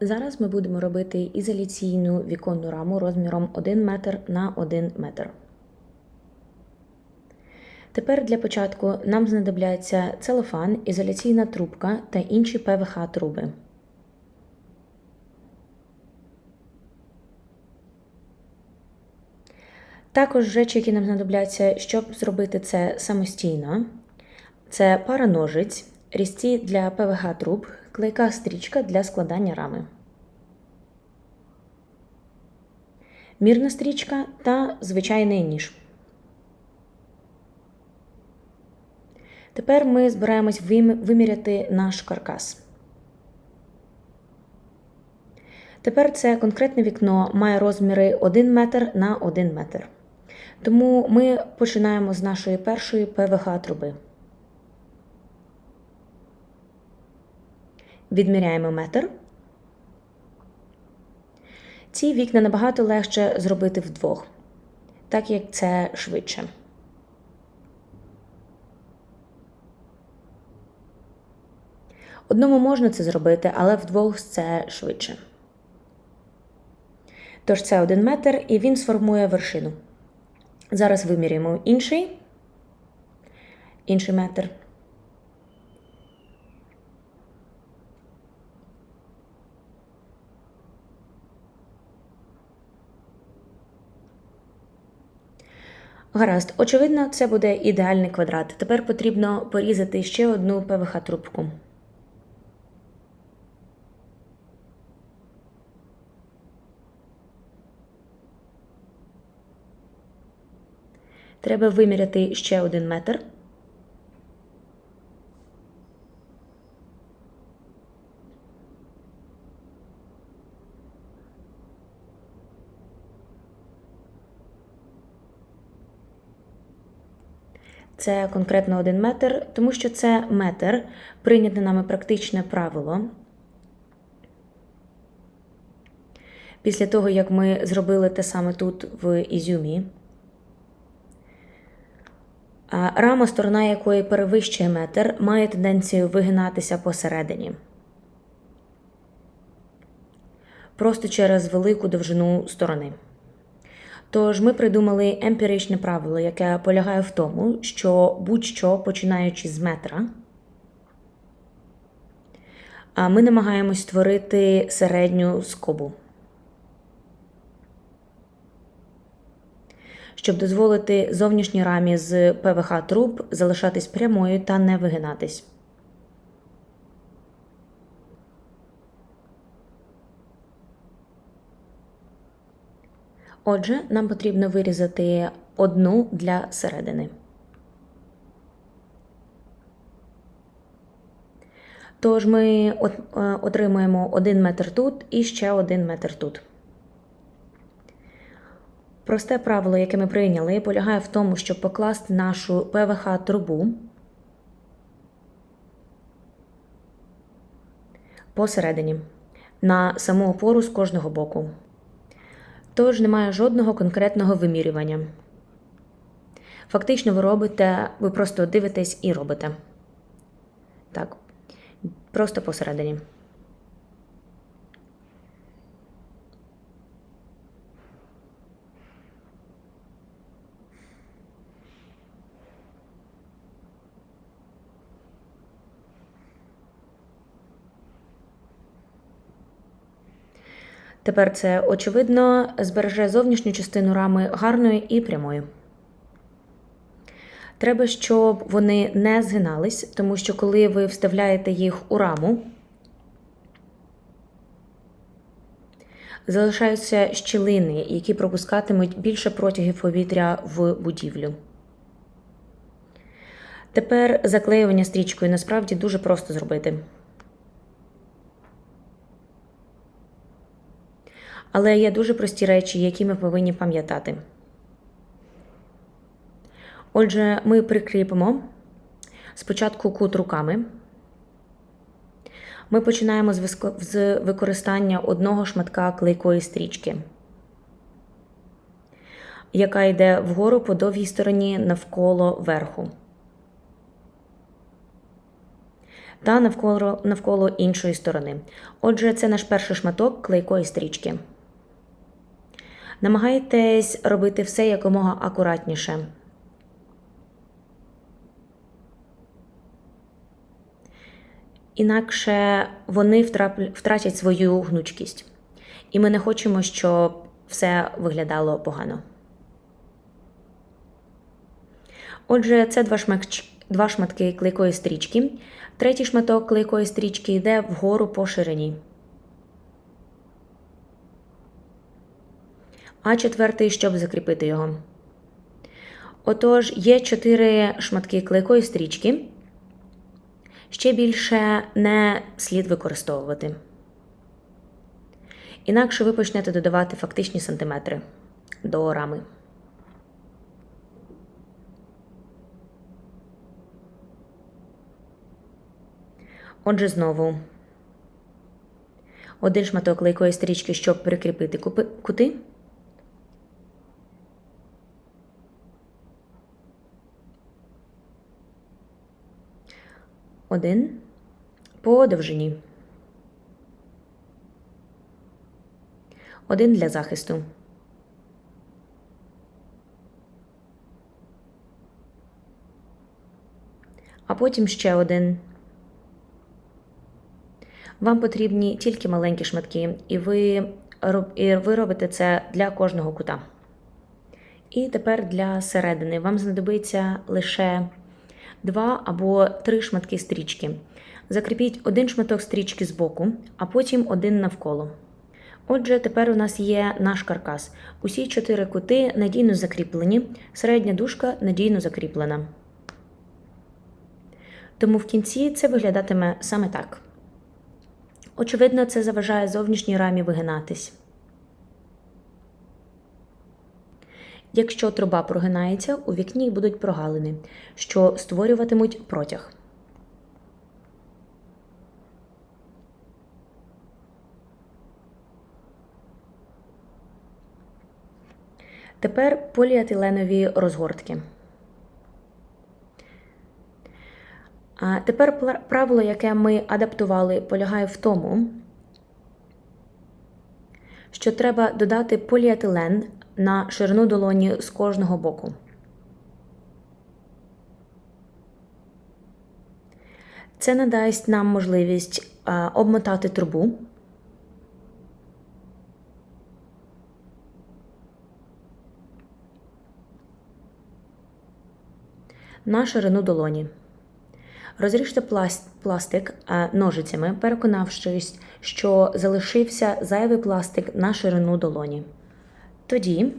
Зараз ми будемо робити ізоляційну віконну раму розміром 1 метр на 1 метр. Тепер для початку нам знадобляться целофан, ізоляційна трубка та інші ПВХ труби. Також речі, які нам знадобляться, щоб зробити це самостійно, це пара ножиць, різці для ПВХ труб, клейка стрічка для складання рами, мірна стрічка та звичайний ніж. Тепер ми збираємось виміряти наш каркас. Тепер це конкретне вікно має розміри 1 метр на 1 метр. Тому ми починаємо з нашої першої ПВХ труби. Відміряємо метр. Ці вікна набагато легше зробити вдвох, так як це швидше. Одному можна це зробити, але вдвох це швидше. Тож це один метр і він сформує вершину. Зараз виміряємо інший, інший метр. Гаразд, очевидно, це буде ідеальний квадрат. Тепер потрібно порізати ще одну ПВХ трубку. Треба виміряти ще один метр. Це конкретно один метр, тому що це метр, прийняте нами практичне правило. Після того, як ми зробили те саме тут в Ізюмі, рама, сторона якої перевищує метр, має тенденцію вигинатися посередині. Просто через велику довжину сторони. Тож ми придумали емпіричне правило, яке полягає в тому, що будь-що починаючи з метра, ми намагаємось створити середню скобу. Щоб дозволити зовнішній рамі з ПВХ труб залишатись прямою та не вигинатись. Отже, нам потрібно вирізати одну для середини. Тож ми е, отримуємо 1 метр тут і ще 1 метр тут. Просте правило, яке ми прийняли, полягає в тому, щоб покласти нашу ПВХ трубу посередині на саму опору з кожного боку. Тож немає жодного конкретного вимірювання. Фактично, ви робите, ви просто дивитесь і робите. Так, просто посередині. Тепер це очевидно збереже зовнішню частину рами гарною і прямою. Треба, щоб вони не згинались, тому що коли ви вставляєте їх у раму, залишаються щілини, які пропускатимуть більше протягів повітря в будівлю. Тепер заклеювання стрічкою насправді дуже просто зробити. Але є дуже прості речі, які ми повинні пам'ятати. Отже, ми прикріпимо спочатку кут руками. Ми починаємо з використання одного шматка клейкої стрічки, яка йде вгору по довгій стороні навколо верху. та навколо, навколо іншої сторони. Отже, це наш перший шматок клейкої стрічки. Намагайтесь робити все якомога акуратніше. Інакше вони втратять свою гнучкість. І ми не хочемо, щоб все виглядало погано. Отже, це два, шматч... два шматки клейкої стрічки. Третій шматок клейкої стрічки йде вгору по ширині. А четвертий, щоб закріпити його. Отож, є чотири шматки клейкої стрічки. Ще більше не слід використовувати. Інакше ви почнете додавати фактичні сантиметри до рами. Отже, знову один шматок клейкої стрічки, щоб прикріпити кути. Один по довжині. Один для захисту. А потім ще один. Вам потрібні тільки маленькі шматки, і ви, і ви робите це для кожного кута. І тепер для середини вам знадобиться лише два або три шматки стрічки. Закріпіть один шматок стрічки з боку, а потім один навколо. Отже, тепер у нас є наш каркас. Усі чотири кути надійно закріплені, середня дужка надійно закріплена. Тому в кінці це виглядатиме саме так. Очевидно, це заважає зовнішній рамі вигинатись. Якщо труба прогинається, у вікні будуть прогалини, що створюватимуть протяг. Тепер поліетиленові розгортки. А тепер правило, яке ми адаптували, полягає в тому, що треба додати поліетилен на ширину долоні з кожного боку. Це надасть нам можливість а, обмотати трубу. На ширину долоні. Розріжте пластик е, ножицями, переконавшись, що залишився зайвий пластик на ширину долоні. Тоді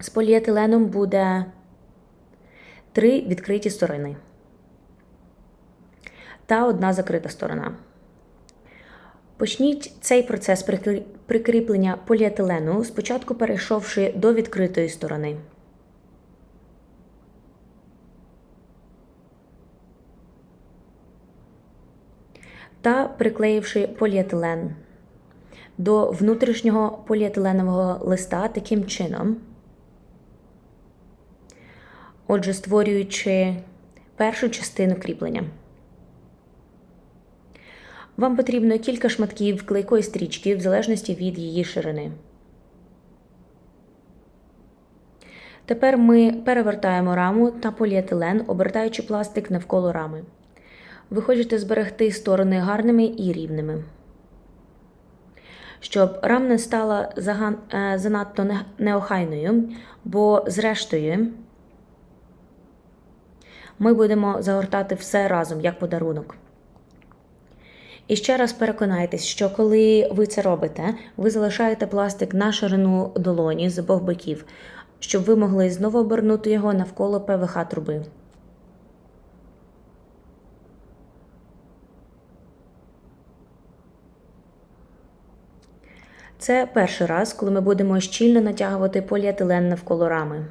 з поліетиленом буде три відкриті сторони та одна закрита сторона. Почніть цей процес прикріплення поліетилену, спочатку перейшовши до відкритої сторони. та приклеївши поліетилен до внутрішнього поліетиленового листа таким чином, отже, створюючи першу частину кріплення. Вам потрібно кілька шматків клейкої стрічки в залежності від її ширини. Тепер ми перевертаємо раму та поліетилен, обертаючи пластик навколо рами. Ви хочете зберегти сторони гарними і рівними. Щоб рам не стала заган... е, занадто не- неохайною, бо, зрештою, ми будемо загортати все разом як подарунок. І ще раз переконайтесь, що коли ви це робите, ви залишаєте пластик на ширину долоні з обох боків, щоб ви могли знову обернути його навколо ПВХ труби. Це перший раз, коли ми будемо щільно натягувати поліетилен навколо рами.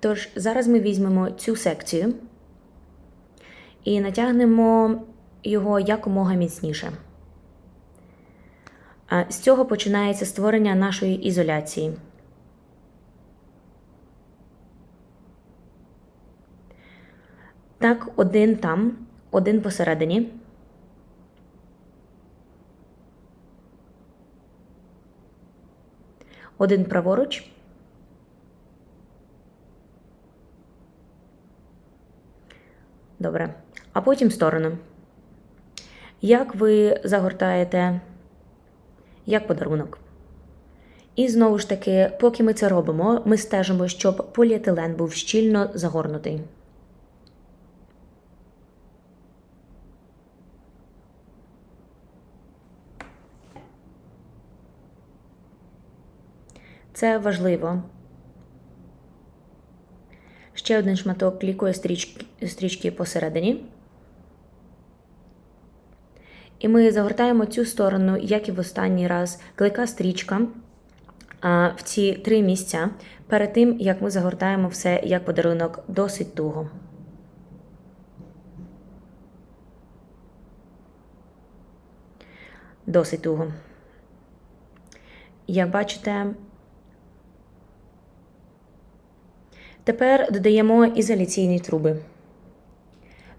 Тож, зараз ми візьмемо цю секцію і натягнемо його якомога міцніше. А З цього починається створення нашої ізоляції. Так, один там, один посередині. Один праворуч. Добре. А потім сторону. Як ви загортаєте як подарунок? І знову ж таки, поки ми це робимо, ми стежимо, щоб поліетилен був щільно загорнутий. Це важливо. Ще один шматок клікої стрічки, стрічки посередині. І ми загортаємо цю сторону, як і в останній раз, клика стрічка в ці три місця перед тим, як ми загортаємо все як подарунок досить туго. Досить туго. Як бачите, тепер додаємо ізоляційні труби.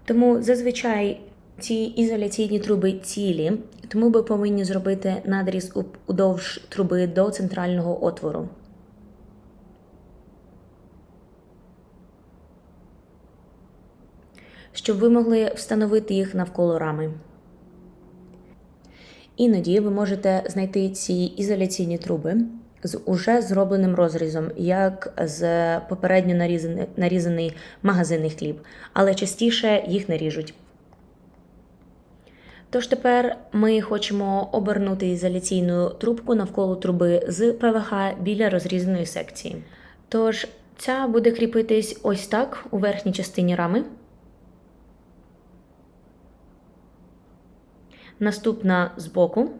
Тому зазвичай ці ізоляційні труби цілі, тому ми повинні зробити надріз удовж труби до центрального отвору. Щоб ви могли встановити їх навколо рами. Іноді ви можете знайти ці ізоляційні труби з уже зробленим розрізом, як з попередньо нарізаний, нарізаний магазинний хліб, але частіше їх не ріжуть. Тож тепер ми хочемо обернути ізоляційну трубку навколо труби з ПВХ біля розрізаної секції. Тож ця буде кріпитись ось так у верхній частині рами. Наступна збоку.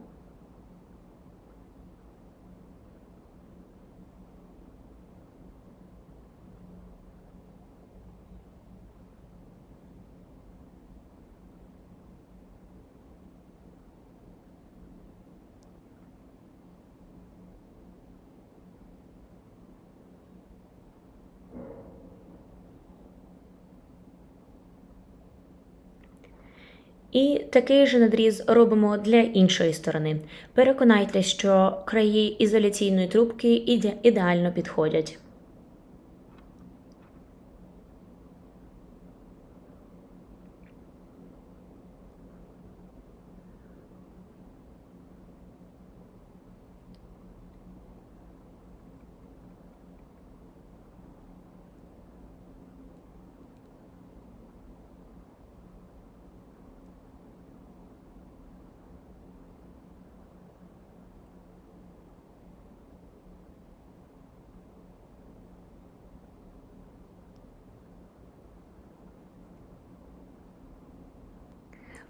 І такий же надріз робимо для іншої сторони. Переконайтеся, що краї ізоляційної трубки ідеально підходять.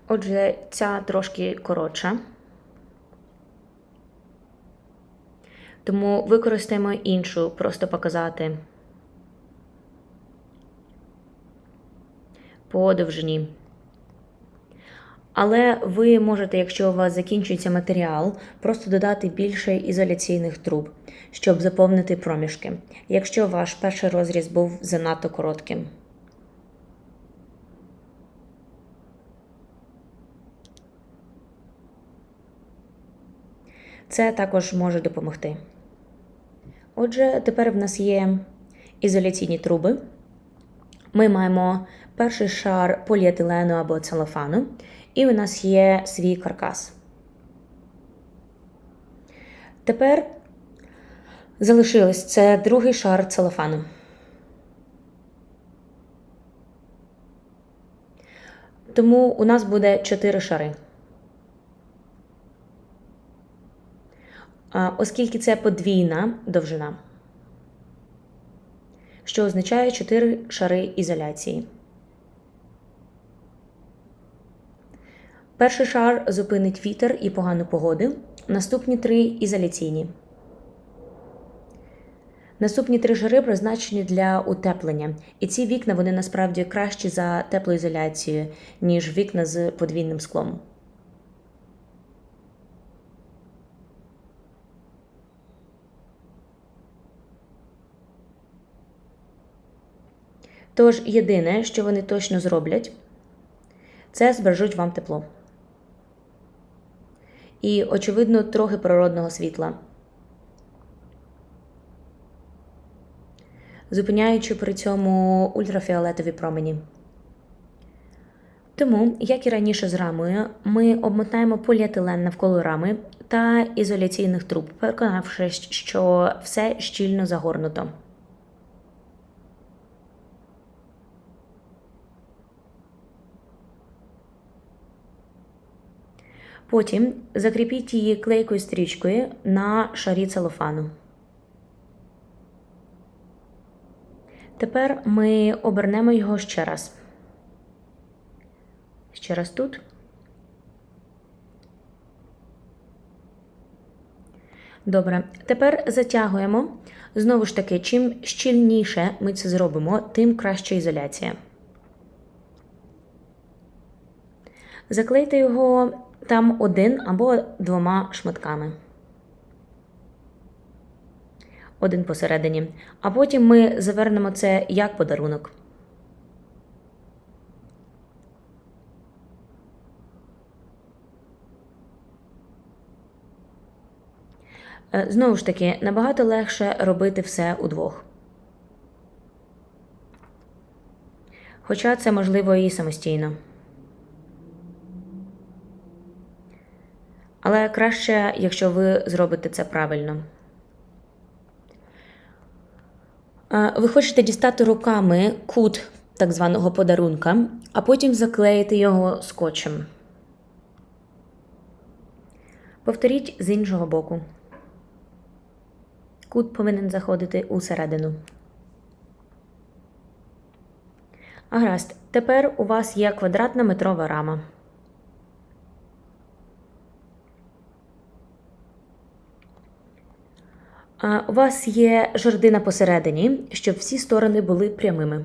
Отже, ця трошки коротша. Тому використаємо іншу, просто показати по довжині. Але ви можете, якщо у вас закінчується матеріал, просто додати більше ізоляційних труб, щоб заповнити проміжки, якщо ваш перший розріз був занадто коротким. Це також може допомогти. Отже, тепер в нас є ізоляційні труби. Ми маємо перший шар поліетилену або целофану, і у нас є свій каркас. Тепер залишилось це другий шар целофану. Тому у нас буде чотири шари. Оскільки це подвійна довжина, що означає 4 шари ізоляції. Перший шар зупинить вітер і погану погоду. Наступні три ізоляційні. Наступні три шари призначені для утеплення. І ці вікна вони насправді кращі за теплоізоляцію, ніж вікна з подвійним склом. Тож єдине, що вони точно зроблять, це збережуть вам тепло. І, очевидно, трохи природного світла. Зупиняючи при цьому ультрафіолетові промені. Тому, як і раніше з рамою, ми обмотаємо поліетилен навколо рами та ізоляційних труб, переконавшись, що все щільно загорнуто. Потім закріпіть її клейкою стрічкою на шарі целофану. Тепер ми обернемо його ще раз. Ще раз тут. Добре. Тепер затягуємо. Знову ж таки, чим щільніше ми це зробимо, тим краща ізоляція. Заклейте його там один або двома шматками. Один посередині. А потім ми завернемо це як подарунок. Е, Знову ж таки, набагато легше робити все удвох. Хоча це можливо і самостійно. Але краще, якщо ви зробите це правильно. Ви хочете дістати руками кут так званого подарунка, а потім заклеїти його скотчем. Повторіть з іншого боку. Кут повинен заходити усередину. Гаразд, тепер у вас є квадратна метрова рама. А, У вас є жердина посередині, щоб всі сторони були прямими.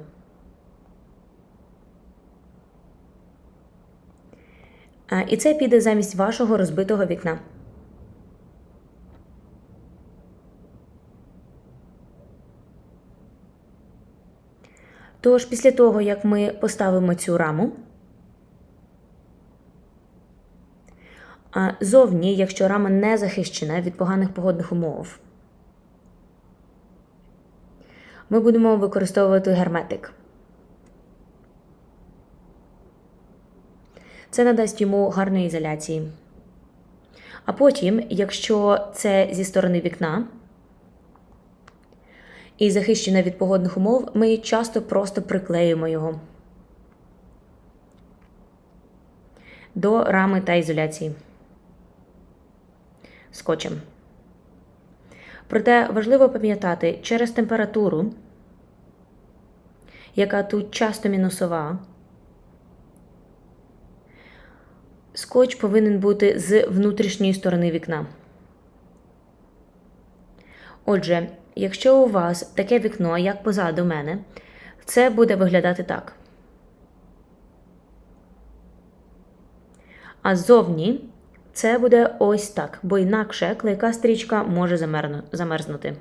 І це піде замість вашого розбитого вікна. Тож, після того, як ми поставимо цю раму, зовні, якщо рама не захищена від поганих погодних умов, ми будемо використовувати герметик. Це надасть йому гарної ізоляції. А потім, якщо це зі сторони вікна і захищене від погодних умов, ми часто просто приклеюємо його до рами та ізоляції скотчем. Проте важливо пам'ятати, через температуру, яка тут часто мінусова, скотч повинен бути з внутрішньої сторони вікна. Отже, якщо у вас таке вікно, як позаду мене, це буде виглядати так. А ззовні це буде ось так, бо інакше клейка стрічка може замерзнути.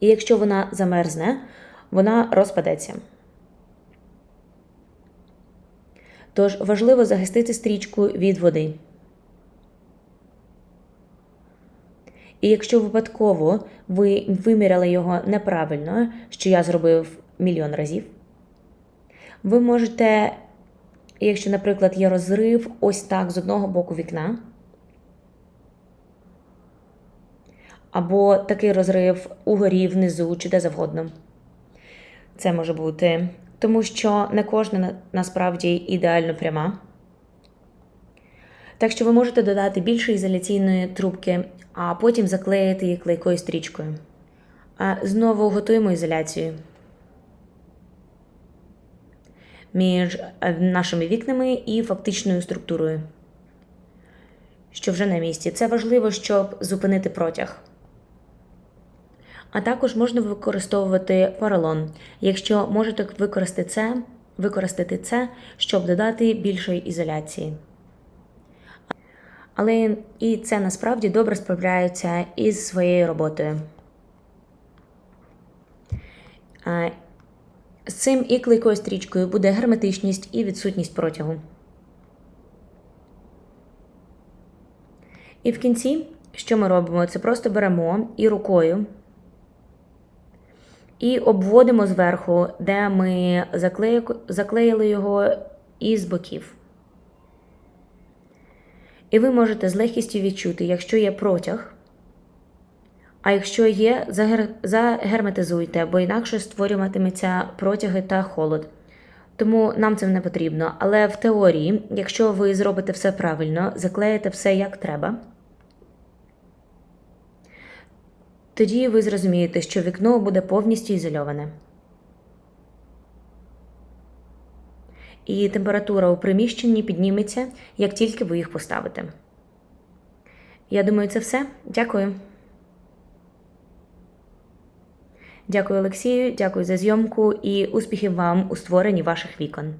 І якщо вона замерзне, вона розпадеться. Тож важливо захистити стрічку від води. І якщо випадково ви виміряли його неправильно, що я зробив мільйон разів, ви можете, якщо, наприклад, є розрив ось так з одного боку вікна, або такий розрив угорі, внизу чи де завгодно. Це може бути, тому що не кожна насправді ідеально пряма. Так що ви можете додати більше ізоляційної трубки, а потім заклеїти її клейкою стрічкою. Знову готуємо ізоляцію між е, нашими вікнами і фактичною структурою, що вже на місці. Це важливо, щоб зупинити протяг. А також можна використовувати поролон, якщо можете використати це, використати це, щоб додати більшої ізоляції. Але і це насправді добре справляється із своєю роботою. З цим і клейкою стрічкою буде герметичність і відсутність протягу. І в кінці, що ми робимо? Це просто беремо і рукою і обводимо зверху, де ми заклеїли його із боків. І ви можете з легкістю відчути, якщо є протяг, а якщо є, загер... загерметизуйте, бо інакше створюватиметься протяги та холод. Тому нам це не потрібно. Але в теорії, якщо ви зробите все правильно, заклеїте все як треба, тоді ви зрозумієте, що вікно буде повністю ізольоване. І температура у приміщенні підніметься, як тільки ви їх поставите. Я думаю, це все. Дякую. Дякую, Олексію, дякую за зйомку і успіхів вам у створенні ваших вікон.